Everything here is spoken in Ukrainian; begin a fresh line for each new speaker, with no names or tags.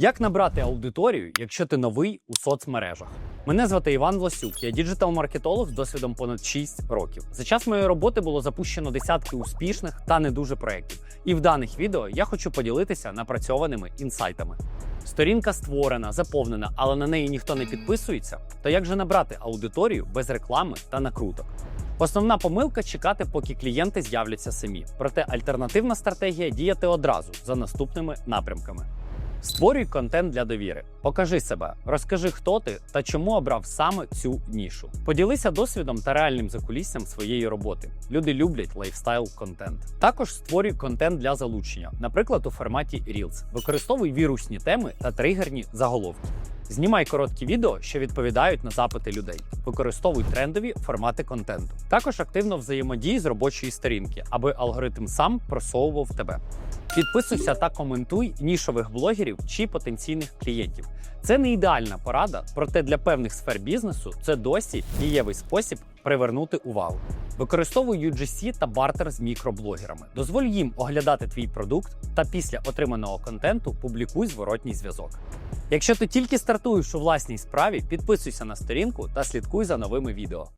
Як набрати аудиторію, якщо ти новий у соцмережах? Мене звати Іван Власюк, я діджитал-маркетолог з досвідом понад 6 років. За час моєї роботи було запущено десятки успішних та не дуже проєктів. І в даних відео я хочу поділитися напрацьованими інсайтами. Сторінка створена, заповнена, але на неї ніхто не підписується. То як же набрати аудиторію без реклами та накруток? Основна помилка чекати, поки клієнти з'являться самі. Проте альтернативна стратегія діяти одразу за наступними напрямками. Створюй контент для довіри. Покажи себе, розкажи, хто ти та чому обрав саме цю нішу. Поділися досвідом та реальним закуліссям своєї роботи. Люди люблять лайфстайл контент. Також створюй контент для залучення, наприклад, у форматі Reels. Використовуй вірусні теми та тригерні заголовки. Знімай короткі відео, що відповідають на запити людей. Використовуй трендові формати контенту. Також активно взаємодій з робочої сторінки, аби алгоритм сам просовував тебе. Підписуйся та коментуй нішових блогерів чи потенційних клієнтів. Це не ідеальна порада, проте для певних сфер бізнесу це досі дієвий спосіб привернути увагу. Використовуй UGC та бартер з мікроблогерами. Дозволь їм оглядати твій продукт та після отриманого контенту публікуй зворотній зв'язок. Якщо ти тільки стартуєш у власній справі, підписуйся на сторінку та слідкуй за новими відео.